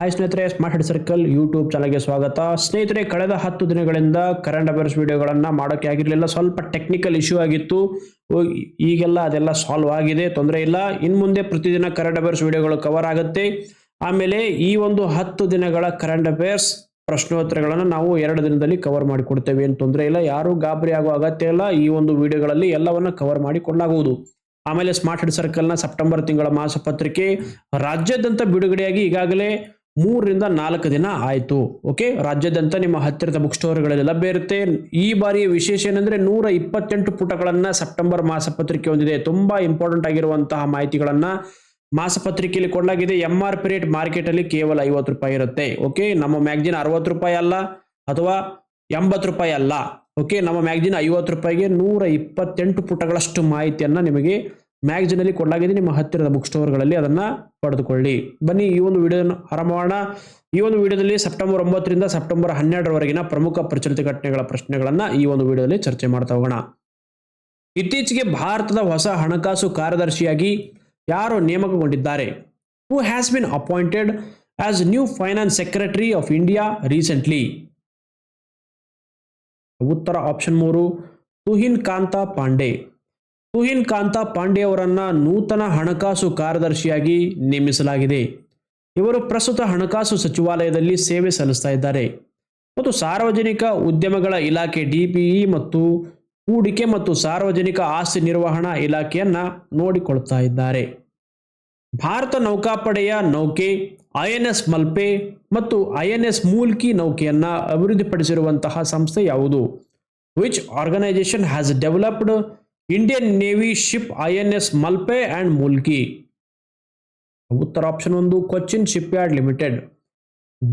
Hi ಸ್ನೇಹಿತರೆ smart head circle YouTube ಚಾನಲ್ಗೆ ಸ್ವಾಗತ. ಸ್ನೇಹಿತರೆ, ಕಳೆದ ಹತ್ತು ದಿನಗಳಿಂದ ಕರೆಂಟ್ ಅಫೇರ್ಸ್ ವಿಡಿಯೋಗಳನ್ನು ಮಾಡೋಕ್ಕೆ ಆಗಿರಲಿಲ್ಲ. ಸ್ವಲ್ಪ ಟೆಕ್ನಿಕಲ್ ಇಶ್ಯೂ ಆಗಿತ್ತು. ಈಗೆಲ್ಲ ಅದೆಲ್ಲ ಸಾಲ್ವ್ ಆಗಿದೆ, ತೊಂದರೆ ಇಲ್ಲ. ಇನ್ನು ಮುಂದೆ ಪ್ರತಿದಿನ ಕರೆಂಟ್ ಅಫೇರ್ಸ್ ವಿಡಿಯೋಗಳು ಕವರ್ ಆಗುತ್ತೆ. ಆಮೇಲೆ ಈ ಒಂದು ಹತ್ತು ದಿನಗಳ ಕರೆಂಟ್ ಅಫೇರ್ಸ್ ಪ್ರಶ್ನೋತ್ತರಗಳನ್ನು ನಾವು ಎರಡು ದಿನದಲ್ಲಿ ಕವರ್ ಮಾಡಿಕೊಡ್ತೇವೆ. ಏನು ತೊಂದರೆ ಇಲ್ಲ, ಯಾರು ಗಾಬರಿ ಆಗೋ ಅಗತ್ಯ ಇಲ್ಲ. ಈ ಒಂದು ವಿಡಿಯೋಗಳಲ್ಲಿ ಎಲ್ಲವನ್ನ ಕವರ್ ಮಾಡಿಕೊಳ್ಳಲಾಗುವುದು ಆಮೇಲೆ ಸ್ಮಾರ್ಟ್ ಹೆಡ್ ಸರ್ಕಲ್ನ ಸೆಪ್ಟೆಂಬರ್ ತಿಂಗಳ ಮಾಸಪತ್ರಿಕೆ. ರಾಜ್ಯಾದ್ಯಂತ ಬಿಡುಗಡೆಯಾಗಿ ಈಗಾಗಲೇ ಮೂರರಿಂದ ನಾಲ್ಕು ದಿನ ಆಯಿತು ಓಕೆ ರಾಜ್ಯಾದ್ಯಂತ ನಿಮ್ಮ ಹತ್ತಿರದ ಬುಕ್ ಸ್ಟೋರ್ಗಳಲ್ಲಿ ಲಭ್ಯ ಇರುತ್ತೆ. ಈ ಬಾರಿ ವಿಶೇಷ ಏನಂದ್ರೆ ನೂರ ಇಪ್ಪತ್ತೆಂಟು ಪುಟಗಳನ್ನ ಸೆಪ್ಟೆಂಬರ್ ಮಾಸಪತ್ರಿಕೆ ಹೊಂದಿದೆ ತುಂಬಾ ಇಂಪಾರ್ಟೆಂಟ್ ಆಗಿರುವಂತಹ ಮಾಹಿತಿಗಳನ್ನ ಮಾಸಪತ್ರಿಕೆಯಲ್ಲಿ ಕೊಡಲಾಗಿದೆ M R P rate market ಅಲ್ಲಿ ಕೇವಲ ಐವತ್ತು ರೂಪಾಯಿ ಇರುತ್ತೆ ಓಕೆ ನಮ್ಮ ಮ್ಯಾಗ್ಜಿನ್ ಅರವತ್ತು ರೂಪಾಯಿ ಅಲ್ಲ, ಅಥವಾ ಎಂಬತ್ತು ರೂಪಾಯಿ ಅಲ್ಲ ಓಕೆ ನಮ್ಮ ಮ್ಯಾಗ್ಜಿನ್ ಐವತ್ತು ರೂಪಾಯಿಗೆ ನೂರ ಇಪ್ಪತ್ತೆಂಟು ಪುಟಗಳಷ್ಟು ಮಾಹಿತಿಯನ್ನ ನಿಮಗೆ ಮ್ಯಾಗ್ಜಿನ್ ಅಲ್ಲಿ ಕೊಡಲಾಗಿದೆ. ನಿಮ್ಮ ಹತ್ತಿರದ ಬುಕ್ ಸ್ಟೋರ್ಗಳಲ್ಲಿ ಅದನ್ನ ಪಡೆದುಕೊಳ್ಳಿ. ಬನ್ನಿ, ಈ ಒಂದು ವಿಡಿಯೋನ ಆರಂಭ ಮಾಡೋಣ. ಈ ಒಂದು ವಿಡಿಯೋದಲ್ಲಿ ಸೆಪ್ಟೆಂಬರ್ ಒಂಬತ್ತರಿಂದ ಸೆಪ್ಟೆಂಬರ್ ಹನ್ನೆರಡರವರೆಗಿನ ಪ್ರಮುಖ ಪ್ರಚಲಿತ ಘಟನೆಗಳ ಪ್ರಶ್ನೆಗಳನ್ನ ಈ ಒಂದು ವಿಡಿಯೋದಲ್ಲಿ ಚರ್ಚೆ ಮಾಡ್ತಾ ಹೋಗೋಣ. ಇತ್ತೀಚೆಗೆ ಭಾರತದ ಹೊಸ ಹಣಕಾಸು ಕಾರ್ಯದರ್ಶಿಯಾಗಿ ಯಾರು ನೇಮಕಗೊಂಡಿದ್ದಾರೆ. Who has been appointed as new finance secretary of India recently ಉತ್ತರ ಆಪ್ಷನ್ ಮೂರು, ತುಹಿನ್ ಕಾಂತ ಪಾಂಡೆ. ತುಹಿನ್ ಕಾಂತ ಪಾಂಡೆ ಅವರನ್ನ ನೂತನ ಹಣಕಾಸು ಕಾರ್ಯದರ್ಶಿಯಾಗಿ ನೇಮಿಸಲಾಗಿದೆ. ಇವರು ಪ್ರಸ್ತುತ ಹಣಕಾಸು ಸಚಿವಾಲಯದಲ್ಲಿ ಸೇವೆ ಸಲ್ಲಿಸ್ತಾ ಇದ್ದಾರೆ. ಮತ್ತು ಸಾರ್ವಜನಿಕ ಉದ್ಯಮಗಳ ಇಲಾಖೆ ಡಿಪಿಇ ಮತ್ತು ಹೂಡಿಕೆ ಮತ್ತು ಸಾರ್ವಜನಿಕ ಆಸ್ತಿ ನಿರ್ವಹಣಾ ಇಲಾಖೆಯನ್ನ ನೋಡಿಕೊಳ್ತಾ ಇದ್ದಾರೆ. ಭಾರತ ನೌಕಾಪಡೆಯ ನೌಕೆ, ಐಎನ್ಎಸ್ ಮಲ್ಪೆ ಮತ್ತು ಐಎನ್ಎಸ್ ಮೂಲ್ಕಿ ನೌಕೆಯನ್ನ ಅಭಿವೃದ್ಧಿಪಡಿಸಿರುವಂತಹ ಸಂಸ್ಥೆ ಯಾವುದು? Which organisation has developed Indian navy ship I N S Malpe and Mulki ಉತ್ತರ ಆಪ್ಷನ್ ಒಂದು ಕೊಚ್ಚಿನ್ ಶಿಪ್ ಯಾರ್ಡ್ ಲಿಮಿಟೆಡ್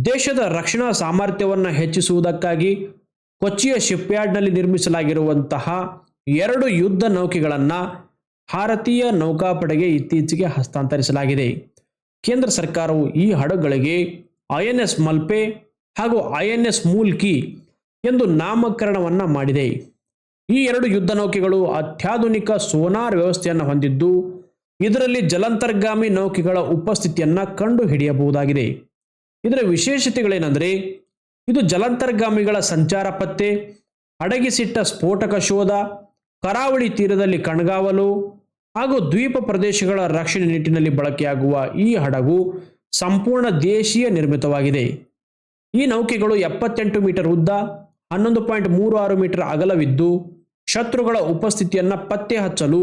ದೇಶದ ರಕ್ಷಣಾ ಸಾಮರ್ಥ್ಯವನ್ನು ಹೆಚ್ಚಿಸುವುದಕ್ಕಾಗಿ ಕೊಚ್ಚಿಯ ಶಿಪ್ ಯಾರ್ಡ್ನಲ್ಲಿ ನಿರ್ಮಿಸಲಾಗಿರುವಂತಹ ಎರಡು ಯುದ್ಧ ನೌಕೆಗಳನ್ನು ಭಾರತೀಯ ನೌಕಾಪಡೆಗೆ ಇತ್ತೀಚೆಗೆ ಹಸ್ತಾಂತರಿಸಲಾಗಿದೆ. ಕೇಂದ್ರ ಸರ್ಕಾರವು ಈ ಹಡಗುಗಳಿಗೆ ಐಎನ್ಎಸ್ ಮಲ್ಪೆ ಹಾಗೂ ಐ ಎನ್ ಎಸ್ ಮೂಲ್ಕಿ ಎಂದು ನಾಮಕರಣವನ್ನು ಮಾಡಿದೆ. ಈ ಎರಡು ಯುದ್ಧ ನೌಕೆಗಳು ಅತ್ಯಾಧುನಿಕ ಸೋನಾರ್ ವ್ಯವಸ್ಥೆಯನ್ನು ಹೊಂದಿದ್ದು, ಇದರಲ್ಲಿ ಜಲಂತರ್ಗಾಮಿ ನೌಕೆಗಳ ಉಪಸ್ಥಿತಿಯನ್ನು ಕಂಡು ಹಿಡಿಯಬಹುದಾಗಿದೆ ಇದರ ವಿಶೇಷತೆಗಳೇನೆಂದರೆ, ಇದು ಜಲಂತರ್ಗಾಮಿಗಳ ಸಂಚಾರ ಪತ್ತೆ, ಅಡಗಿಸಿಟ್ಟ ಸ್ಫೋಟಕ ಶೋಧ, ಕರಾವಳಿ ತೀರದಲ್ಲಿ ಕಣ್ಗಾವಲು, ಹಾಗೂ ದ್ವೀಪ ಪ್ರದೇಶಗಳ ರಕ್ಷಣೆ ನಿಟ್ಟಿನಲ್ಲಿ ಬಳಕೆಯಾಗುವ ಈ ಹಡಗು ಸಂಪೂರ್ಣ ದೇಶೀಯ ನಿರ್ಮಿತವಾಗಿದೆ. ಈ ನೌಕೆಗಳು ಎಪ್ಪತ್ತೆಂಟು ಮೀಟರ್ ಉದ್ದ, ಹನ್ನೊಂದು ಪಾಯಿಂಟ್ ಮೂರು ಆರು ಮೀಟರ್ ಅಗಲವಿದ್ದು ಶತ್ರುಗಳ ಉಪಸ್ಥಿತಿಯನ್ನು ಪತ್ತೆ ಹಚ್ಚಲು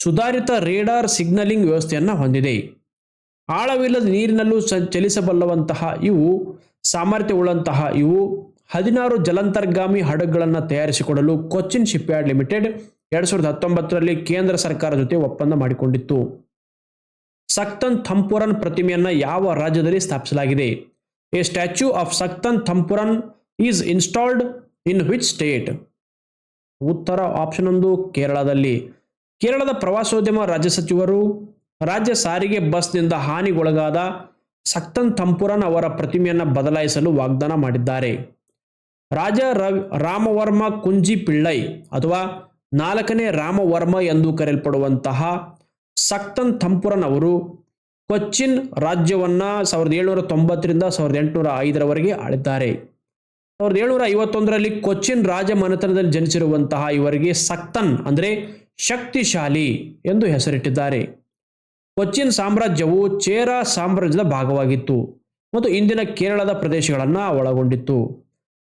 ಸುಧಾರಿತ ರೇಡಾರ್ ಸಿಗ್ನಲಿಂಗ್ ವ್ಯವಸ್ಥೆಯನ್ನು ಹೊಂದಿದೆ. ಆಳವಿಲ್ಲದ ನೀರಿನಲ್ಲೂ ಚಲಿಸಬಲ್ಲವಂತಹ ಇವು, ಸಾಮರ್ಥ್ಯವುಳ್ಳಂತಹ ಇವು, ಹದಿನಾರು ಜಲಂತರ್ಗಾಮಿ ಹಡಗುಗಳನ್ನು ತಯಾರಿಸಿಕೊಡಲು ಕೊಚ್ಚಿನ್ ಶಿಪ್ಯಾರ್ಡ್ ಲಿಮಿಟೆಡ್ ಎರಡ್ ಸಾವಿರದ ಹತ್ತೊಂಬತ್ತರಲ್ಲಿ ಕೇಂದ್ರ ಸರ್ಕಾರ ಜೊತೆ ಒಪ್ಪಂದ ಮಾಡಿಕೊಂಡಿತ್ತು. ಸಕ್ತನ್ ಥಂಪುರನ್ ಪ್ರತಿಮೆಯನ್ನು ಯಾವ ರಾಜ್ಯದಲ್ಲಿ ಸ್ಥಾಪಿಸಲಾಗಿದೆ? A statue of Sakthan Thampuran is installed in which state? ಉತ್ತರ ಆಪ್ಷನ್ ಒಂದು ಕೇರಳದಲ್ಲಿ. ಕೇರಳದ ಪ್ರವಾಸೋದ್ಯಮ ರಾಜ್ಯ ಸಚಿವರು ರಾಜ್ಯ ಸಾರಿಗೆ ಬಸ್ನಿಂದ ಹಾನಿಗೊಳಗಾದ ಸಕ್ತನ್ ಥಂಪುರನ್ ಅವರ ಪ್ರತಿಮೆಯನ್ನು ಬದಲಾಯಿಸಲು ವಾಗ್ದಾನ ಮಾಡಿದ್ದಾರೆ. ರಾಜ ರಾಮವರ್ಮ ಕುಂಜಿ ಪಿಳ್ಳೈ ಅಥವಾ ನಾಲ್ಕನೇ ರಾಮವರ್ಮ ಎಂದು ಕರೆಯಲ್ಪಡುವಂತಹ ಸಕ್ತನ್ ಥಂಪುರನ್ ಅವರು ಕೊಚ್ಚಿನ್ ರಾಜ್ಯವನ್ನು ಸಾವಿರದ ಏಳ್ನೂರ ತೊಂಬತ್ತರಿಂದ ಸಾವಿರದ ಎಂಟುನೂರ ಐದರವರೆಗೆ ಆಳಿದ್ದಾರೆ. ಸಾವಿರದ ಏಳ್ನೂರ ಐವತ್ತೊಂದರಲ್ಲಿ ಕೊಚ್ಚಿನ್ ರಾಜ ಮನೆತನದಲ್ಲಿ ಜನಿಸಿರುವಂತಹ ಇವರಿಗೆ ಸಕ್ತನ್ ಅಂದರೆ ಶಕ್ತಿಶಾಲಿ ಎಂದು ಹೆಸರಿಟ್ಟಿದ್ದಾರೆ. ಕೊಚ್ಚಿನ್ ಸಾಮ್ರಾಜ್ಯವು ಚೇರ ಸಾಮ್ರಾಜ್ಯದ ಭಾಗವಾಗಿತ್ತು ಮತ್ತು ಇಂದಿನ ಕೇರಳದ ಪ್ರದೇಶಗಳನ್ನು ಒಳಗೊಂಡಿತ್ತು.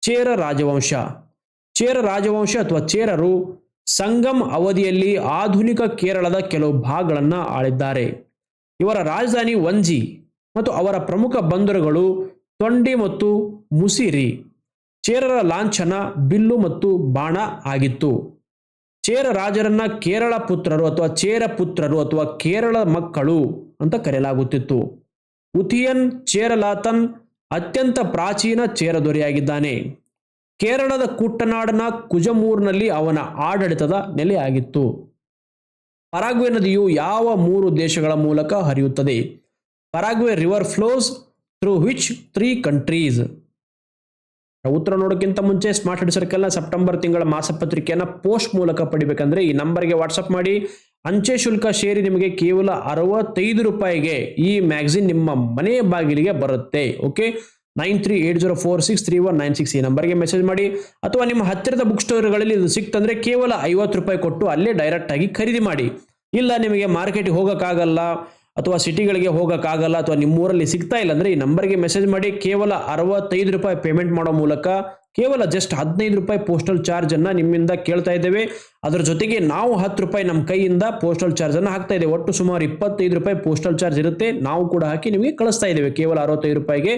ಚೇರ ರಾಜವಂಶ. ಚೇರ ರಾಜವಂಶ ಅಥವಾ ಚೇರರು ಸಂಗಮ್ ಅವಧಿಯಲ್ಲಿ ಆಧುನಿಕ ಕೇರಳದ ಕೆಲವು ಭಾಗಗಳನ್ನು ಆಳಿದ್ದಾರೆ. ಇವರ ರಾಜಧಾನಿ ವಂಜಿ ಮತ್ತು ಅವರ ಪ್ರಮುಖ ಬಂದರುಗಳು ತೊಂಡಿ ಮತ್ತು ಮುಸಿರಿ. ಚೇರರ ಲಾಂಛನ ಬಿಲ್ಲು ಮತ್ತು ಬಾಣ ಆಗಿತ್ತು. ಚೇರ ರಾಜರನ್ನ ಕೇರಳ ಪುತ್ರರು ಅಥವಾ ಚೇರ ಪುತ್ರರು ಅಥವಾ ಕೇರಳ ಮಕ್ಕಳು ಅಂತ ಕರೆಯಲಾಗುತ್ತಿತ್ತು. ಉಥಿಯನ್ ಚೇರಲಾತನ್ ಅತ್ಯಂತ ಪ್ರಾಚೀನ ಚೇರ ದೊರೆಯಾಗಿದ್ದಾನೆ. ಕೇರಳದ ಕುಟ್ಟನಾಡನ ಕುಜಮೂರ್ನಲ್ಲಿ ಅವನ ಆಡಳಿತದ ನೆಲೆಯಾಗಿತ್ತು. ಪರಾಗ್ವೆ ನದಿಯು ಯಾವ ಮೂರು ದೇಶಗಳ ಮೂಲಕ ಹರಿಯುತ್ತದೆ? Paraguay river flows through which three countries? ಉತ್ತರ ನೋಡೋಕ್ಕಿಂತ ಮುಂಚೆ ಸ್ಮಾರ್ಟ್ ಹೆಡ್ ಸರ್ಕಲ್ನ ಸೆಪ್ಟೆಂಬರ್ ತಿಂಗಳ ಮಾಸಪತ್ರಿಕೆಯನ್ನು ಪೋಸ್ಟ್ ಮೂಲಕ ಪಡಿಬೇಕಂದ್ರೆ ಈ ನಂಬರ್ಗೆ ವಾಟ್ಸಪ್ ಮಾಡಿ. ಅಂಚೆ ಶುಲ್ಕ ಸೇರಿ ನಿಮಗೆ ಕೇವಲ ಅರವತ್ತೈದು ರೂಪಾಯಿಗೆ ಈ ಮ್ಯಾಗಝಿನ್ ನಿಮ್ಮ ಮನೆಯ ಬಾಗಿಲಿಗೆ ಬರುತ್ತೆ okay nine three eight zero four six three one nine six ಈ ನಂಬರ್ಗೆ ಮೆಸೇಜ್ ಮಾಡಿ. ಅಥವಾ ನಿಮ್ಮ ಹತ್ತಿರದ ಬುಕ್ ಸ್ಟೋರ್ಗಳಲ್ಲಿ ಇದು ಸಿಕ್ತಂದ್ರೆ ಕೇವಲ ಐವತ್ತು ರೂಪಾಯಿ ಕೊಟ್ಟು ಅಲ್ಲೇ ಡೈರೆಕ್ಟ್ ಆಗಿ ಖರೀದಿ ಮಾಡಿ. ಇಲ್ಲ, ನಿಮಗೆ ಮಾರ್ಕೆಟ್ಗೆ ಹೋಗೋಕ್ಕಾಗಲ್ಲ. ಅಥವಾ ಸಿಟಿಗಳಿಗೆ ಹೋಗೋಕ್ಕಾಗಲ್ಲ ಅಥವಾ ನಿಮ್ಮೂರಲ್ಲಿ ಸಿಗ್ತಾ ಇಲ್ಲ ಅಂದರೆ ಈ ನಂಬರ್ಗೆ ಮೆಸೇಜ್ ಮಾಡಿ ಕೇವಲ ಅರವತ್ತೈದು ರೂಪಾಯಿ ಪೇಮೆಂಟ್ ಮಾಡೋ ಮೂಲಕ ಕೇವಲ ಜಸ್ಟ್ ಹದಿನೈದು ರೂಪಾಯಿ ಪೋಸ್ಟಲ್ ಚಾರ್ಜ್ ಅನ್ನ ನಿಮ್ಮಿಂದ ಕೇಳ್ತಾ ಇದ್ದೇವೆ. ಅದರ ಜೊತೆಗೆ ನಾವು ಹತ್ತು ರೂಪಾಯಿ ನಮ್ಮ ಕೈಯಿಂದ ಪೋಸ್ಟಲ್ ಚಾರ್ಜ್ ಅನ್ನು ಹಾಕ್ತಾ ಇದ್ದೇವೆ. ಒಟ್ಟು ಸುಮಾರು ಇಪ್ಪತ್ತೈದು ರೂಪಾಯಿ ಪೋಸ್ಟಲ್ ಚಾರ್ಜ್ ಇರುತ್ತೆ. ನಾವು ಕೂಡ ಹಾಕಿ ನಿಮಗೆ ಕಳಿಸ್ತಾ ಇದ್ದೇವೆ. ಕೇವಲ ಅರವತ್ತೈದು ರೂಪಾಯಿಗೆ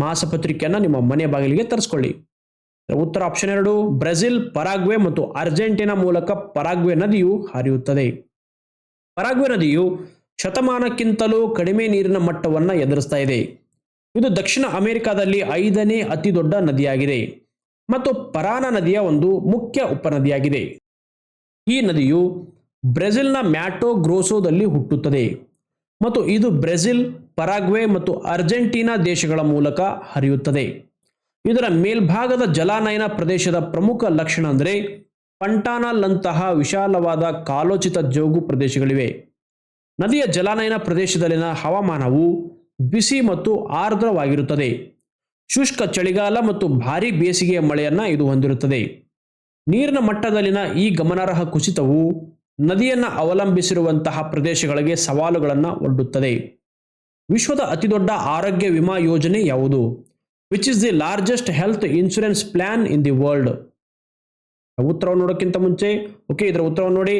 ಮಾಸಪತ್ರಿಕೆಯನ್ನು ನಿಮ್ಮ ಮನೆ ಬಾಗಿಲಿಗೆ ತರಿಸ್ಕೊಳ್ಳಿ. ಉತ್ತರ ಆಪ್ಷನ್ ಎರಡು, ಬ್ರೆಜಿಲ್, ಪರಾಗ್ವೆ ಮತ್ತು ಅರ್ಜೆಂಟೀನಾ ಮೂಲಕ ಪರಾಗ್ವೆ ನದಿಯು ಹರಿಯುತ್ತದೆ. ಪರಾಗ್ವೆ ನದಿಯು ಶತಮಾನಕ್ಕಿಂತಲೂ ಕಡಿಮೆ ನೀರಿನ ಮಟ್ಟವನ್ನು ಎದುರಿಸ್ತಾ ಇದೆ. ಇದು ದಕ್ಷಿಣ ಅಮೆರಿಕಾದಲ್ಲಿ ಐದನೇ ಅತಿ ದೊಡ್ಡ ನದಿಯಾಗಿದೆ ಮತ್ತು ಪರಾನ ನದಿಯ ಒಂದು ಮುಖ್ಯ ಉಪನದಿಯಾಗಿದೆ. ಈ ನದಿಯು ಬ್ರೆಜಿಲ್ನ ಮ್ಯಾಟೋ ಗ್ರೋಸೋದಲ್ಲಿ ಹುಟ್ಟುತ್ತದೆ ಮತ್ತು ಇದು ಬ್ರೆಜಿಲ್, ಪರಾಗ್ವೆ ಮತ್ತು ಅರ್ಜೆಂಟೀನಾ ದೇಶಗಳ ಮೂಲಕ ಹರಿಯುತ್ತದೆ. ಇದರ ಮೇಲ್ಭಾಗದ ಜಲಾನಯನ ಪ್ರದೇಶದ ಪ್ರಮುಖ ಲಕ್ಷಣ ಅಂದರೆ ಪಂಟಾನಲ್ನಂತಹ ವಿಶಾಲವಾದ ಕಾಲೋಚಿತ ಜೋಗು ಪ್ರದೇಶಗಳಿವೆ. ನದಿಯ ಜಲಾನಯನ ಪ್ರದೇಶದಲ್ಲಿನ ಹವಾಮಾನವು ಬಿಸಿ ಮತ್ತು ಆರ್ದ್ರವಾಗಿರುತ್ತದೆ. ಶುಷ್ಕ ಚಳಿಗಾಲ ಮತ್ತು ಭಾರೀ ಬೇಸಿಗೆಯ ಮಳೆಯನ್ನು ಇದು ಹೊಂದಿರುತ್ತದೆ. ನೀರಿನ ಮಟ್ಟದಲ್ಲಿನ ಈ ಗಮನಾರ್ಹ ಕುಸಿತವು ನದಿಯನ್ನು ಅವಲಂಬಿಸಿರುವಂತಹ ಪ್ರದೇಶಗಳಿಗೆ ಸವಾಲುಗಳನ್ನು ಒಡ್ಡುತ್ತದೆ. ವಿಶ್ವದ ಅತಿದೊಡ್ಡ ಆರೋಗ್ಯ ವಿಮಾ ಯೋಜನೆ ಯಾವುದು? Which is the largest health insurance plan in the world ಉತ್ತರವನ್ನು ನೋಡೋಕ್ಕಿಂತ ಮುಂಚೆ ಓಕೆ ಇದರ ಉತ್ತರವನ್ನು ನೋಡಿ.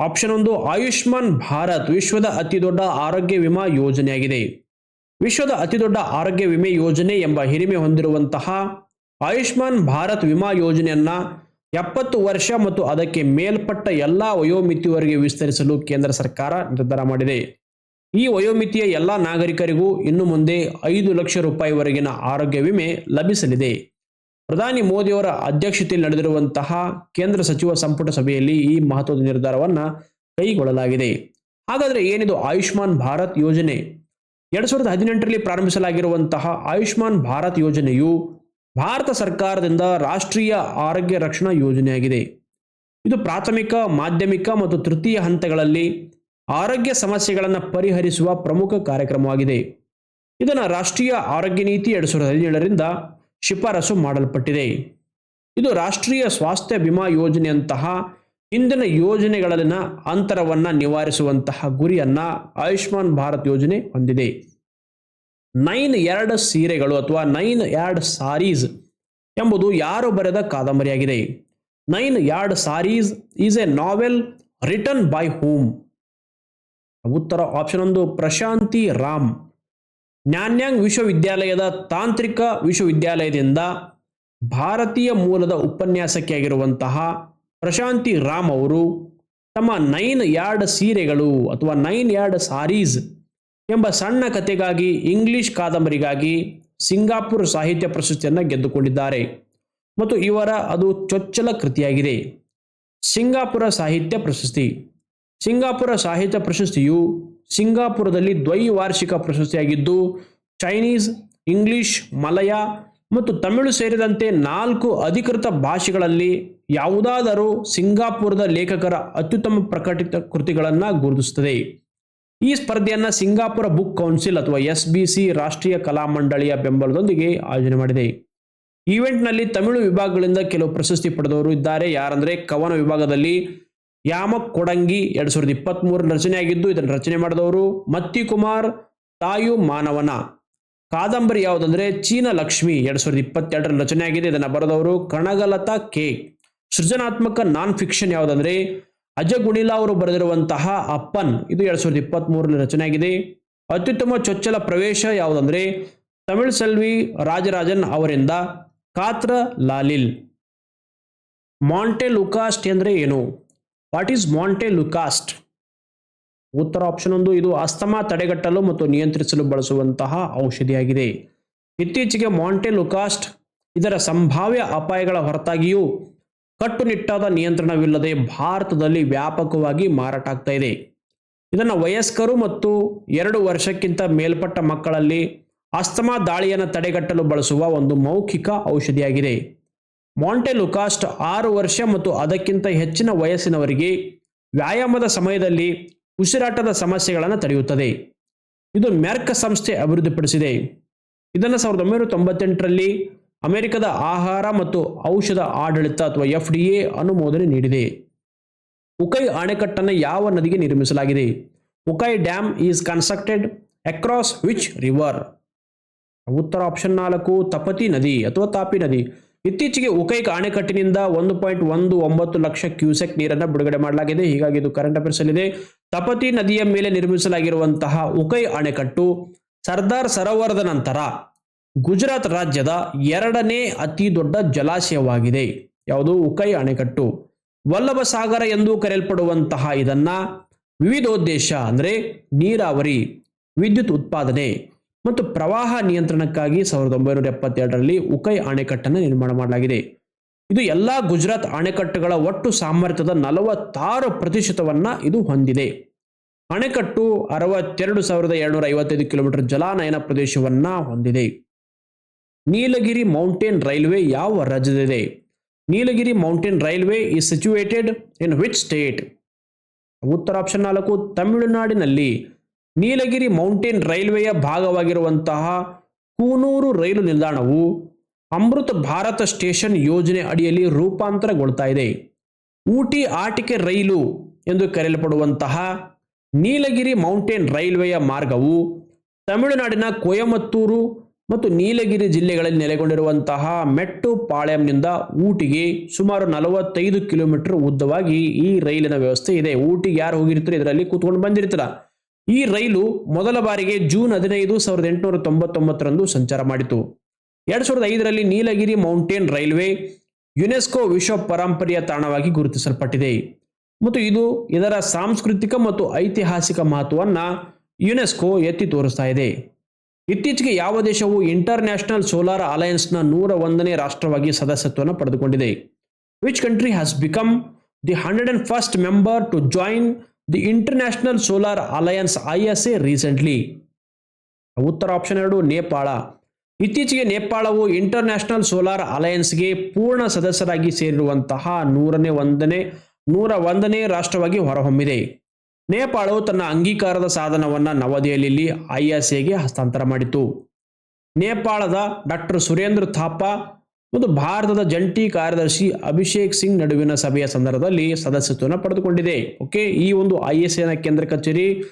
ಆಪ್ಷನ್ ಒಂದು, ಆಯುಷ್ಮಾನ್ ಭಾರತ್ ವಿಶ್ವದ ಅತಿ ದೊಡ್ಡ ಆರೋಗ್ಯ ವಿಮಾ ಯೋಜನೆಯಾಗಿದೆ. ವಿಶ್ವದ ಅತಿದೊಡ್ಡ ಆರೋಗ್ಯ ವಿಮೆ ಯೋಜನೆ ಎಂಬ ಹಿರಿಮೆ ಹೊಂದಿರುವಂತಹ ಆಯುಷ್ಮಾನ್ ಭಾರತ್ ವಿಮಾ ಯೋಜನೆಯನ್ನ ಎಪ್ಪತ್ತು ವರ್ಷ ಮತ್ತು ಅದಕ್ಕೆ ಮೇಲ್ಪಟ್ಟ ಎಲ್ಲಾ ವಯೋಮಿತಿಯವರೆಗೆ ವಿಸ್ತರಿಸಲು ಕೇಂದ್ರ ಸರ್ಕಾರ ನಿರ್ಧಾರ ಮಾಡಿದೆ. ಈ ವಯೋಮಿತಿಯ ಎಲ್ಲ ನಾಗರಿಕರಿಗೂ ಇನ್ನು ಮುಂದೆ ಐದು ಲಕ್ಷ ರೂಪಾಯಿವರೆಗಿನ ಆರೋಗ್ಯ ವಿಮೆ ಲಭಿಸಲಿದೆ. ಪ್ರಧಾನಿ ಮೋದಿಯವರ ಅಧ್ಯಕ್ಷತೆಯಲ್ಲಿ ನಡೆದಿರುವಂತಹ ಕೇಂದ್ರ ಸಚಿವ ಸಂಪುಟ ಸಭೆಯಲ್ಲಿ ಈ ಮಹತ್ವದ ನಿರ್ಧಾರವನ್ನ ಕೈಗೊಳ್ಳಲಾಗಿದೆ. ಹಾಗಾದ್ರೆ ಏನಿದು ಆಯುಷ್ಮಾನ್ ಭಾರತ್ ಯೋಜನೆ? ಎರಡ್ ಸಾವಿರದ ಹದಿನೆಂಟರಲ್ಲಿ ಪ್ರಾರಂಭಿಸಲಾಗಿರುವಂತಹ ಆಯುಷ್ಮಾನ್ ಭಾರತ್ ಯೋಜನೆಯು ಭಾರತ ಸರ್ಕಾರದಿಂದ ರಾಷ್ಟ್ರೀಯ ಆರೋಗ್ಯ ರಕ್ಷಣಾ ಯೋಜನೆಯಾಗಿದೆ. ಇದು ಪ್ರಾಥಮಿಕ, ಮಾಧ್ಯಮಿಕ ಮತ್ತು ತೃತೀಯ ಹಂತಗಳಲ್ಲಿ ಆರೋಗ್ಯ ಸಮಸ್ಯೆಗಳನ್ನು ಪರಿಹರಿಸುವ ಪ್ರಮುಖ ಕಾರ್ಯಕ್ರಮವಾಗಿದೆ. ಇದನ್ನು ರಾಷ್ಟ್ರೀಯ ಆರೋಗ್ಯ ನೀತಿ ಎರಡು ಸಾವಿರದ ಹದಿನೇಳರಿಂದ ಶಿಫಾರಸು ಮಾಡಲ್ಪಟ್ಟಿದೆ. ಇದು ರಾಷ್ಟ್ರೀಯ ಸ್ವಾಸ್ಥ್ಯ ವಿಮಾ ಯೋಜನೆಯಂತಹ ಹಿಂದಿನ ಯೋಜನೆಗಳಲ್ಲಿನ ಅಂತರವನ್ನು ನಿವಾರಿಸುವಂತಹ ಗುರಿಯನ್ನ ಆಯುಷ್ಮಾನ್ ಭಾರತ್ ಯೋಜನೆ ಹೊಂದಿದೆ. ನೈನ್ ಎರಡು ಸೀರೆಗಳು ಅಥವಾ ನೈನ್ ಯಾರ್ಡ್ ಸಾರೀಸ್ ಎಂಬುದು ಯಾರು ಬರೆದ ಕಾದಂಬರಿಯಾಗಿದೆ. Nine yard saris is a novel written by whom. ಉತ್ತರ ಆಪ್ಷನ್ ಒಂದು ಪ್ರಶಾಂತಿ ರಾಮ್. ನ್ಯಾನ್ಯಾಂಗ್ ವಿಶ್ವವಿದ್ಯಾಲಯದ ತಾಂತ್ರಿಕ ವಿಶ್ವವಿದ್ಯಾಲಯದಿಂದ ಭಾರತೀಯ ಮೂಲದ ಉಪನ್ಯಾಸಕಿಯಾಗಿರುವಂತಹ ಪ್ರಶಾಂತಿ ರಾಮ್ ಅವರು ತಮ್ಮ ನೈನ್ ಯಾರ್ಡ್ ಸೀರೆಗಳು ಅಥವಾ ನೈನ್ ಯಾರ್ಡ್ ಸಾರೀಸ್ ಎಂಬ ಸಣ್ಣ ಕಥೆಗಾಗಿ ಇಂಗ್ಲಿಷ್ ಕಾದಂಬರಿಗಾಗಿ ಸಿಂಗಾಪುರ್ ಸಾಹಿತ್ಯ ಪ್ರಶಸ್ತಿಯನ್ನು ಗೆದ್ದುಕೊಂಡಿದ್ದಾರೆ. ಮತ್ತು ಇವರ ಅದು ಚೊಚ್ಚಲ ಕೃತಿಯಾಗಿದೆ. ಸಿಂಗಾಪುರ ಸಾಹಿತ್ಯ ಪ್ರಶಸ್ತಿ. ಸಿಂಗಾಪುರ ಸಾಹಿತ್ಯ ಪ್ರಶಸ್ತಿಯು ಸಿಂಗಾಪುರದಲ್ಲಿ ದ್ವೈವಾರ್ಷಿಕ ಪ್ರಶಸ್ತಿಯಾಗಿದ್ದು, ಚೈನೀಸ್, ಇಂಗ್ಲಿಷ್, ಮಲಯ ಮತ್ತು ತಮಿಳು ಸೇರಿದಂತೆ ನಾಲ್ಕು ಅಧಿಕೃತ ಭಾಷೆಗಳಲ್ಲಿ ಯಾವುದಾದರೂ ಸಿಂಗಾಪುರದ ಲೇಖಕರ ಅತ್ಯುತ್ತಮ ಪ್ರಕಟಿತ ಕೃತಿಗಳನ್ನು ಗುರುತಿಸುತ್ತದೆ. ಈ ಸ್ಪರ್ಧೆಯನ್ನು ಸಿಂಗಾಪುರ ಬುಕ್ ಕೌನ್ಸಿಲ್ ಅಥವಾ ಎಸ್ ಬಿ ಸಿ ರಾಷ್ಟ್ರೀಯ ಕಲಾ ಮಂಡಳಿಯ ಬೆಂಬಲದೊಂದಿಗೆ ಆಯೋಜನೆ ಮಾಡಿದೆ. ಈವೆಂಟ್ನಲ್ಲಿ ತಮಿಳು ವಿಭಾಗಗಳಿಂದ ಕೆಲವು ಪ್ರಶಸ್ತಿ ಪಡೆದವರು ಇದ್ದಾರೆ. ಯಾರಂದರೆ ಕವನ ವಿಭಾಗದಲ್ಲಿ ಯಾಮ ಕೊಡಂಗಿ ಎರಡ್ ಸಾವಿರದ ಇಪ್ಪತ್ತ್ ರಚನೆ ರಚನೆಯಾಗಿದ್ದು, ಇದನ್ನು ರಚನೆ ಮಾಡಿದವರು ಮತ್ತಿ ಕುಮಾರ್ ತಾಯು ಮಾನವನ. ಕಾದಂಬರಿ ಯಾವುದಂದ್ರೆ ಚೀನ ಲಕ್ಷ್ಮಿ ಎರಡ್ ಸಾವಿರದ ಇಪ್ಪತ್ತೆರಡರ ರಚನೆಯಾಗಿದೆ. ಇದನ್ನು ಬರೆದವರು ಕಣಗಲತಾ ಕೆ. ಸೃಜನಾತ್ಮಕ ನಾನ್ ಫಿಕ್ಷನ್ ಯಾವುದಂದ್ರೆ ಅಜಗುಣಿಲಾ ಅವರು ಬರೆದಿರುವಂತಹ ಅಪ್ಪನ್. ಇದು ಎರಡ್ ಸಾವಿರದ ಇಪ್ಪತ್ತ್ ಮೂರರಲ್ಲಿ ರಚನೆಯಾಗಿದೆ. ಅತ್ಯುತ್ತಮ ಚೊಚ್ಚಲ ಪ್ರವೇಶ ಯಾವುದಂದ್ರೆ ತಮಿಳ್ ಸೆಲ್ವಿ ರಾಜರಾಜನ್ ಅವರಿಂದ ಕಾತ್ರ ಲಾಲಿಲ್ ಮಾಂಟೆ ಲುಕಾಸ್ಟ್ ಅಂದ್ರೆ ಏನು? ವಾಟ್ ಈಸ್ ಮಾಂಟೆ ಲುಕಾಸ್ಟ್ ಉತ್ತರ ಆಪ್ಷನ್ ಒಂದು, ಇದು ಅಸ್ತಮಾ ತಡೆಗಟ್ಟಲು ಮತ್ತು ನಿಯಂತ್ರಿಸಲು ಬಳಸುವಂತಹ ಔಷಧಿಯಾಗಿದೆ. ಇತ್ತೀಚೆಗೆ ಮಾಂಟೆ ಲುಕಾಸ್ಟ್ ಇದರ ಸಂಭಾವ್ಯ ಅಪಾಯಗಳ ಹೊರತಾಗಿಯೂ ಕಟ್ಟುನಿಟ್ಟಾದ ನಿಯಂತ್ರಣವಿಲ್ಲದೆ ಭಾರತದಲ್ಲಿ ವ್ಯಾಪಕವಾಗಿ ಮಾರಾಟ ಆಗ್ತಾ ಇದೆ. ಇದನ್ನು ವಯಸ್ಕರು ಮತ್ತು ಎರಡು ವರ್ಷಕ್ಕಿಂತ ಮೇಲ್ಪಟ್ಟ ಮಕ್ಕಳಲ್ಲಿ ಅಸ್ತಮಾ ದಾಳಿಯನ್ನು ತಡೆಗಟ್ಟಲು ಬಳಸುವ ಒಂದು ಮೌಖಿಕ ಔಷಧಿಯಾಗಿದೆ. ಮಾಂಟೆ ಲುಕಾಸ್ಟ್ ಆರು ವರ್ಷ ಮತ್ತು ಅದಕ್ಕಿಂತ ಹೆಚ್ಚಿನ ವಯಸ್ಸಿನವರಿಗೆ ವ್ಯಾಯಾಮದ ಸಮಯದಲ್ಲಿ ಉಸಿರಾಟದ ಸಮಸ್ಯೆಗಳನ್ನು ತಡೆಯುತ್ತದೆ. ಇದು ಮೆರ್ಕ್ ಸಂಸ್ಥೆ ಅಭಿವೃದ್ಧಿಪಡಿಸಿದೆ. ಇದನ್ನು ಸಾವಿರದ ಒಂಬೈನೂರ ತೊಂಬತ್ತೆಂಟರಲ್ಲಿ ಅಮೆರಿಕದ ಆಹಾರ ಮತ್ತು ಔಷಧ ಆಡಳಿತ ಅಥವಾ ಎಫ್ ಡಿ ಎ ಅನುಮೋದನೆ ನೀಡಿದೆ. ಉಕೈ ಅಣೆಕಟ್ಟನ್ನು ಯಾವ ನದಿಗೆ ನಿರ್ಮಿಸಲಾಗಿದೆ? Ukai dam is constructed across which river? ಉತ್ತರ ಆಪ್ಷನ್ ನಾಲ್ಕು, ತಪತಿ ನದಿ ಅಥವಾ ತಾಪಿ ನದಿ. ಇತ್ತೀಚೆಗೆ ಉಕೈಕ್ ಅಣೆಕಟ್ಟಿನಿಂದ ಒಂದು ಪಾಯಿಂಟ್ ಒಂದು ಒಂಬತ್ತು ಲಕ್ಷ ಕ್ಯೂಸೆಕ್ ನೀರನ್ನು ಬಿಡುಗಡೆ ಮಾಡಲಾಗಿದೆ. ಹೀಗಾಗಿ ಇದು ಕರೆಂಟ್ ಅಫೇರ್ಸ್ ಅಲ್ಲಿದೆ ತಪತಿ ನದಿಯ ಮೇಲೆ ನಿರ್ಮಿಸಲಾಗಿರುವಂತಹ ಉಕೈ ಅಣೆಕಟ್ಟು ಸರ್ದಾರ್ ಸರೋವರದ ನಂತರ ಗುಜರಾತ್ ರಾಜ್ಯದ ಎರಡನೇ ಅತಿ ದೊಡ್ಡ ಜಲಾಶಯವಾಗಿದೆ. ಯಾವುದು? ಉಕೈ ಅಣೆಕಟ್ಟು ವಲ್ಲಭ ಸಾಗರ ಎಂದು ಕರೆಯಲ್ಪಡುವಂತಹ ಇದನ್ನ ವಿವಿಧೋದ್ದೇಶ ಅಂದರೆ ನೀರಾವರಿ, ವಿದ್ಯುತ್ ಉತ್ಪಾದನೆ ಮತ್ತು ಪ್ರವಾಹ ನಿಯಂತ್ರಣಕ್ಕಾಗಿ ಸಾವಿರದ ಒಂಬೈನೂರ ಎಪ್ಪತ್ತೆರಡರಲ್ಲಿ ಉಕೈ ಅಣೆಕಟ್ಟನ್ನು ನಿರ್ಮಾಣ ಮಾಡಲಾಗಿದೆ. ಇದು ಎಲ್ಲ ಗುಜರಾತ್ ಅಣೆಕಟ್ಟುಗಳ ಒಟ್ಟು ಸಾಮರ್ಥ್ಯದ ನಲವತ್ತಾರು ಪ್ರತಿಶತವನ್ನ ಇದು ಹೊಂದಿದೆ. ಅಣೆಕಟ್ಟು ಅರವತ್ತೆರಡು ಸಾವಿರದ ಏಳ್ನೂರ ಐವತ್ತೈದು ಕಿಲೋಮೀಟರ್ ಜಲಾನಯನ ಪ್ರದೇಶವನ್ನ ಹೊಂದಿದೆ. ನೀಲಗಿರಿ ಮೌಂಟೇನ್ ರೈಲ್ವೆ ಯಾವ ರಾಜ್ಯದಿದೆ Nilgiri mountain railway is situated in which state ಉತ್ತರ ಆಪ್ಷನ್ ನಾಲ್ಕು, ತಮಿಳುನಾಡಿನಲ್ಲಿ. ನೀಲಗಿರಿ ಮೌಂಟೇನ್ ರೈಲ್ವೆಯ ಭಾಗವಾಗಿರುವಂತಹ ಕೂನೂರು ರೈಲು ನಿಲ್ದಾಣವು ಅಮೃತ ಭಾರತ ಸ್ಟೇಷನ್ ಯೋಜನೆ ಅಡಿಯಲ್ಲಿ ರೂಪಾಂತರಗೊಳ್ತಾ ಇದೆ. ಊಟಿ ಆಟಿಕೆ ರೈಲು ಎಂದು ಕರೆಯಲ್ಪಡುವಂತಹ ನೀಲಗಿರಿ ಮೌಂಟೇನ್ ರೈಲ್ವೆಯ ಮಾರ್ಗವು ತಮಿಳುನಾಡಿನ ಕೊಯಮತ್ತೂರು ಮತ್ತು ನೀಲಗಿರಿ ಜಿಲ್ಲೆಗಳಲ್ಲಿ ನೆಲೆಗೊಂಡಿರುವಂತಹ ಮೆಟ್ಟುಪಾಳ್ಯಂನಿಂದ ಊಟಿಗೆ ಸುಮಾರು ನಲವತ್ತೈದು ಕಿಲೋಮೀಟರ್ ಉದ್ದವಾಗಿ ಈ ರೈಲಿನ ವ್ಯವಸ್ಥೆ ಇದೆ. ಊಟಿಗೆ ಯಾರು ಹೋಗಿರ್ತಾರೆ ಇದರಲ್ಲಿ ಕೂತ್ಕೊಂಡು ಬಂದಿರ್ತೀರ. ಈ ರೈಲು ಮೊದಲ ಬಾರಿಗೆ ಜೂನ್ ಹದಿನೈದು ಸಾವಿರದ ಎಂಟುನೂರ ತೊಂಬತ್ತೊಂಬತ್ತರಂದು ಸಂಚಾರ ಮಾಡಿತು. ಎರಡ್ ಸಾವಿರದ ಐದರಲ್ಲಿ ನೀಲಗಿರಿ ಮೌಂಟೇನ್ ರೈಲ್ವೆ ಯುನೆಸ್ಕೋ ವಿಶ್ವ ಪರಂಪರೆಯ ತಾಣವಾಗಿ ಗುರುತಿಸಲ್ಪಟ್ಟಿದೆ. ಮತ್ತು ಇದು ಇದರ ಸಾಂಸ್ಕೃತಿಕ ಮತ್ತು ಐತಿಹಾಸಿಕ ಮಹತ್ವವನ್ನು ಯುನೆಸ್ಕೋ ಎತ್ತಿ ತೋರಿಸ್ತಾ ಇದೆ. ಇತ್ತೀಚೆಗೆ ಯಾವ ದೇಶವು ಇಂಟರ್ನ್ಯಾಷನಲ್ ಸೋಲಾರ್ ಅಲಯನ್ಸ್ನ ನೂರ ಒಂದನೇ ರಾಷ್ಟ್ರವಾಗಿ ಸದಸ್ಯತ್ವವನ್ನು ಪಡೆದುಕೊಂಡಿದೆ. Which country has become the hundred and first member to join the International Solar Alliance I S A recently ಉತ್ತರ ಆಪ್ಷನ್ ಎರಡು, ನೇಪಾಳ. ಇತ್ತೀಚೆಗೆ ನೇಪಾಳವು ಇಂಟರ್ನ್ಯಾಷನಲ್ ಸೋಲಾರ್ ಅಲಯನ್ಸ್ಗೆ ಪೂರ್ಣ ಸದಸ್ಯರಾಗಿ ಸೇರಿರುವಂತಹ ನೂರನೇ ಒಂದನೇ, ನೂರ ಒಂದನೇ ರಾಷ್ಟ್ರವಾಗಿ ಹೊರಹೊಮ್ಮಿದೆ. ನೇಪಾಳವು ತನ್ನ ಅಂಗೀಕಾರದ ಸಾಧನವನ್ನು ನವದೆಹಲಿಯಲ್ಲಿ ಐ ಎಸ್ ಎಗೆ ಹಸ್ತಾಂತರ ಮಾಡಿತು. ನೇಪಾಳದ ಡಾಕ್ಟರ್ ಸುರೇಂದ್ರ ಥಾಪಾ ಮತ್ತು ಭಾರತದ ಜಂಟಿ ಕಾರ್ಯದರ್ಶಿ ಅಭಿಷೇಕ್ ಸಿಂಗ್ ನಡುವಿನ ಸಭೆಯ ಸಂದರ್ಭದಲ್ಲಿ ಸದಸ್ಯತ್ವವನ್ನು ಪಡೆದುಕೊಂಡಿದೆ. ಓಕೆ, ಈ ಒಂದು ಐ ಕೇಂದ್ರ ಕಚೇರಿ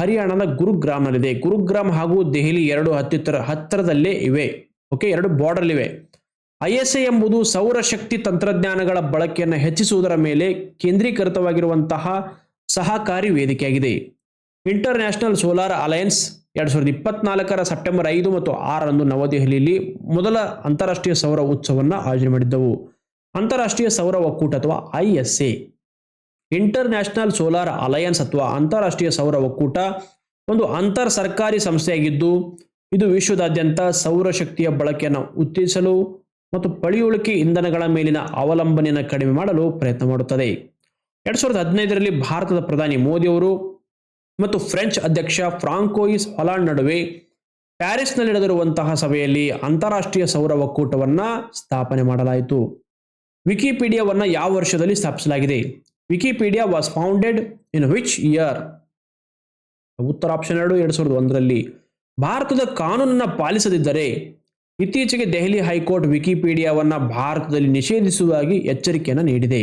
ಹರಿಯಾಣದ ಗುರುಗ್ರಾಮ್ನಲ್ಲಿದೆ ಗುರುಗ್ರಾಮ್ ಹಾಗೂ ದೆಹಲಿ ಎರಡು ಹತ್ತಿರ ಹತ್ತಿರದಲ್ಲೇ ಇವೆ. ಓಕೆ, ಎರಡು ಬಾರ್ಡರ್ ಇವೆ ಐ ಎಸ್ ಎ ಎಂಬುದು ಸೌರಶಕ್ತಿ ತಂತ್ರಜ್ಞಾನಗಳ ಬಳಕೆಯನ್ನು ಹೆಚ್ಚಿಸುವುದರ ಮೇಲೆ ಕೇಂದ್ರೀಕೃತವಾಗಿರುವಂತಹ ಸಹಕಾರಿ ವೇದಿಕೆಯಾಗಿದೆ. ಇಂಟರ್ನ್ಯಾಷನಲ್ ಸೋಲಾರ್ ಅಲಯನ್ಸ್ ಎರಡ್ ಸಾವಿರದ ಇಪ್ಪತ್ನಾಲ್ಕರ ಸೆಪ್ಟೆಂಬರ್ ಐದು ಮತ್ತು ಆರರಂದು ನವದೆಹಲಿಯಲ್ಲಿ ಮೊದಲ ಅಂತಾರಾಷ್ಟ್ರೀಯ ಸೌರ ಉತ್ಸವವನ್ನು ಆಯೋಜನೆ ಮಾಡಿದ್ದವು. ಅಂತಾರಾಷ್ಟ್ರೀಯ ಸೌರ ಒಕ್ಕೂಟ ಅಥವಾ I S A. International Solar Alliance ಅಥವಾ ಅಂತಾರಾಷ್ಟ್ರೀಯ ಸೌರ ಒಕ್ಕೂಟ ಒಂದು ಅಂತರ್ ಸರ್ಕಾರಿ ಸಂಸ್ಥೆಯಾಗಿದ್ದು, ಇದು ವಿಶ್ವದಾದ್ಯಂತ ಸೌರಶಕ್ತಿಯ ಬಳಕೆಯನ್ನು ಉತ್ತೇಜಿಸಲು ಮತ್ತು ಪಳಿಯುಳಿಕೆ ಇಂಧನಗಳ ಮೇಲಿನ ಅವಲಂಬನೆಯನ್ನು ಕಡಿಮೆ ಮಾಡಲು ಪ್ರಯತ್ನ ಮಾಡುತ್ತದೆ. ಎರಡ್ ಸಾವಿರದ ಹದಿನೈದರಲ್ಲಿ ಭಾರತದ ಪ್ರಧಾನಿ ಮೋದಿಯವರು ಮತ್ತು ಫ್ರೆಂಚ್ ಅಧ್ಯಕ್ಷ ಫ್ರಾಂಕೋಯಿಸ್ ಹೊಲಾಂಡ್ ನಡುವೆ ಪ್ಯಾರಿಸ್ನಲ್ಲಿ ನಡೆದಿರುವಂತಹ ಸಭೆಯಲ್ಲಿ ಅಂತಾರಾಷ್ಟ್ರೀಯ ಸೌರ ಒಕ್ಕೂಟವನ್ನು ಸ್ಥಾಪನೆ ಮಾಡಲಾಯಿತು. ವಿಕಿಪೀಡಿಯಾವನ್ನು ಯಾವ ವರ್ಷದಲ್ಲಿ ಸ್ಥಾಪಿಸಲಾಗಿದೆ? Wikipedia was founded in which year? ಉತ್ತರ ಆಪ್ಷನ್ ಎರಡು, ಎರಡ್ ಸಾವಿರದ ಒಂದರಲ್ಲಿ. ಭಾರತದ ಕಾನೂನನ್ನು ಪಾಲಿಸದಿದ್ದರೆ ಇತ್ತೀಚೆಗೆ ದೆಹಲಿ ಹೈಕೋರ್ಟ್ ವಿಕಿಪೀಡಿಯಾವನ್ನು ಭಾರತದಲ್ಲಿ ನಿಷೇಧಿಸುವುದಾಗಿ ಎಚ್ಚರಿಕೆಯನ್ನು ನೀಡಿದೆ.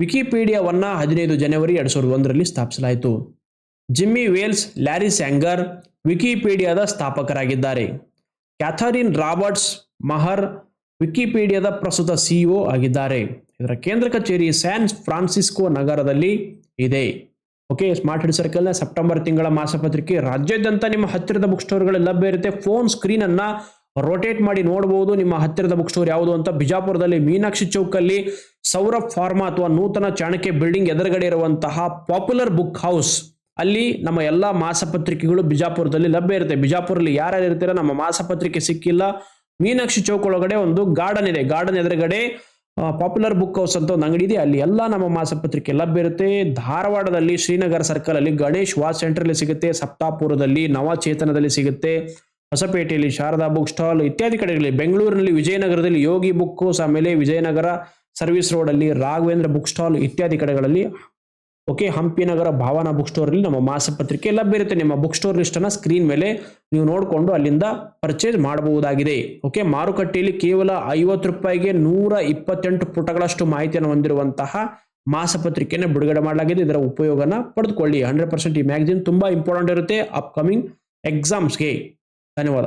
ವಿಕಿಪೀಡಿಯಾವನ್ನು ಹದಿನೈದು ಜನವರಿ ಎರಡ್ ಸಾವಿರದ ಒಂದರಲ್ಲಿ ಸ್ಥಾಪಿಸಲಾಯಿತು. ಜಿಮ್ಮಿ ವೇಲ್ಸ್, ಲ್ಯಾರಿ ಸ್ಯಾಂಗರ್, ವಿಕಿಪೀಡಿಯಾದ ಸ್ಥಾಪಕರಾಗಿದ್ದಾರೆ. ಕ್ಯಾಥರಿನ್ ರಾಬರ್ಟ್ಸ್ ಮಹರ್, ವಿಕಿಪೀಡಿಯಾದ ಪ್ರಸ್ತುತ ಸಿಇಒ ಆಗಿದ್ದಾರೆ. ಇದರ ಕೇಂದ್ರ ಕಚೇರಿ ಸ್ಯಾನ್ ಫ್ರಾನ್ಸಿಸ್ಕೋ ನಗರದಲ್ಲಿ ಇದೆ. ಓಕೆ, ಸ್ಮಾರ್ಟ್ ಹೆಡ್ ಸರ್ಕಲ್ನ ಸೆಪ್ಟೆಂಬರ್ ತಿಂಗಳ ಮಾಸಪತ್ರಿಕೆ. ರಾಜ್ಯಾದ್ಯಂತ ನಿಮ್ಮ ಹತ್ತಿರದ ಬುಕ್ ಸ್ಟೋರ್ಗಳಲ್ಲಿ ಲಭ್ಯ ಇರುತ್ತೆ. ಫೋನ್ ಸ್ಕ್ರೀನ್ ಅನ್ನ ರೋಟೇಟ್ ಮಾಡಿ ನೋಡಬಹುದು ನಿಮ್ಮ ಹತ್ತಿರದ ಬುಕ್ ಸ್ಟೋರ್ ಯಾವುದು ಅಂತ ಬಿಜಾಪುರದಲ್ಲಿ ಮೀನಾಕ್ಷಿ ಚೌಕಲ್ಲಿ ಸೌರಭ್ ಫಾರ್ಮಾ ಅಥವಾ ನೂತನ ಚಾಣಕ್ಯ ಬಿಲ್ಡಿಂಗ್ ಎದುರುಗಡೆ ಇರುವಂತಹ ಪಾಪ್ಯುಲರ್ ಬುಕ್ ಹೌಸ್. ಅಲ್ಲಿ ನಮ್ಮ ಎಲ್ಲ ಮಾಸಪತ್ರಿಕೆಗಳು ಬಿಜಾಪುರದಲ್ಲಿ ಲಭ್ಯ ಇರುತ್ತೆ. ಬಿಜಾಪುರಲ್ಲಿ ಯಾರ್ಯಾರು ಇರ್ತೀರಾ ನಮ್ಮ ಮಾಸಪತ್ರಿಕೆ ಸಿಕ್ಕಿಲ್ಲ. ಮೀನಾಕ್ಷಿ ಚೌಕ್ ಒಳಗಡೆ ಒಂದು ಗಾರ್ಡನ್ ಇದೆ. ಗಾರ್ಡನ್ ಎದುರುಗಡೆ ಪಾಪ್ಯುಲರ್ ಬುಕ್ ಹೌಸ್ ಅಂತ ಒಂದು ಅಂಗಡಿ ಇದೆ. ಅಲ್ಲಿ ಎಲ್ಲ ನಮ್ಮ ಮಾಸಪತ್ರಿಕೆ ಲಭ್ಯ ಇರುತ್ತೆ. ಧಾರವಾಡದಲ್ಲಿ ಶ್ರೀನಗರ ಸರ್ಕಲ್ ಅಲ್ಲಿ ಗಣೇಶ್ ವಾ ಸೆಂಟರ್ ಅಲ್ಲಿ ಸಿಗುತ್ತೆ. ಸಪ್ತಾಪುರದಲ್ಲಿ ನವಚೇತನದಲ್ಲಿ ಸಿಗುತ್ತೆ. ಹೊಸಪೇಟೆಯಲ್ಲಿ ಶಾರದಾ ಬುಕ್ ಸ್ಟಾಲ್ ಇತ್ಯಾದಿ ಕಡೆಗಳಲ್ಲಿ ಬೆಂಗಳೂರಿನಲ್ಲಿ ವಿಜಯನಗರದಲ್ಲಿ ಯೋಗಿ ಬುಕ್ ಹೌಸ್ ಆಮೇಲೆ ವಿಜಯನಗರ ಸರ್ವಿಸ್ ರೋಡ್ ಅಲ್ಲಿ ರಾಘವೇಂದ್ರ ಬುಕ್ ಸ್ಟಾಲ್ ಇತ್ಯಾದಿ ಕಡೆಗಳಲ್ಲಿ ಓಕೆ ಹಂಪಿ ನಗರ ಭಾವನಾ ಬುಕ್ ಸ್ಟೋರಲ್ಲಿ ನಮ್ಮ ಮಾಸಪತ್ರಿಕೆ ಲಭ್ಯ ಇರುತ್ತೆ. ನಿಮ್ಮ ಬುಕ್ ಸ್ಟೋರ್ ಲಿಸ್ಟನ್ನು ಸ್ಕ್ರೀನ್ ಮೇಲೆ ನೀವು ನೋಡಿಕೊಂಡು ಅಲ್ಲಿಂದ ಪರ್ಚೇಸ್ ಮಾಡಬಹುದಾಗಿದೆ. ಓಕೆ, ಮಾರುಕಟ್ಟೆಯಲ್ಲಿ ಕೇವಲ ಐವತ್ತು ರೂಪಾಯಿಗೆ ನೂರ ಇಪ್ಪತ್ತೆಂಟು ಪುಟಗಳಷ್ಟು ಮಾಹಿತಿಯನ್ನು ಹೊಂದಿರುವಂತಹ ಮಾಸಪತ್ರಿಕೆಯನ್ನು ಬಿಡುಗಡೆ ಮಾಡಲಾಗಿದೆ. ಇದರ ಉಪಯೋಗನ ಪಡೆದುಕೊಳ್ಳಿ. ಹಂಡ್ರೆಡ್ ಪರ್ಸೆಂಟ್ ಈ ಮ್ಯಾಗಝಿನ್ ತುಂಬಾ ಇಂಪಾರ್ಟೆಂಟ್ ಇರುತ್ತೆ. ಅಪ್ಕಮಿಂಗ್ ಎಕ್ಸಾಮ್ಸ್ಗೆ ಧನ್ಯವಾದ.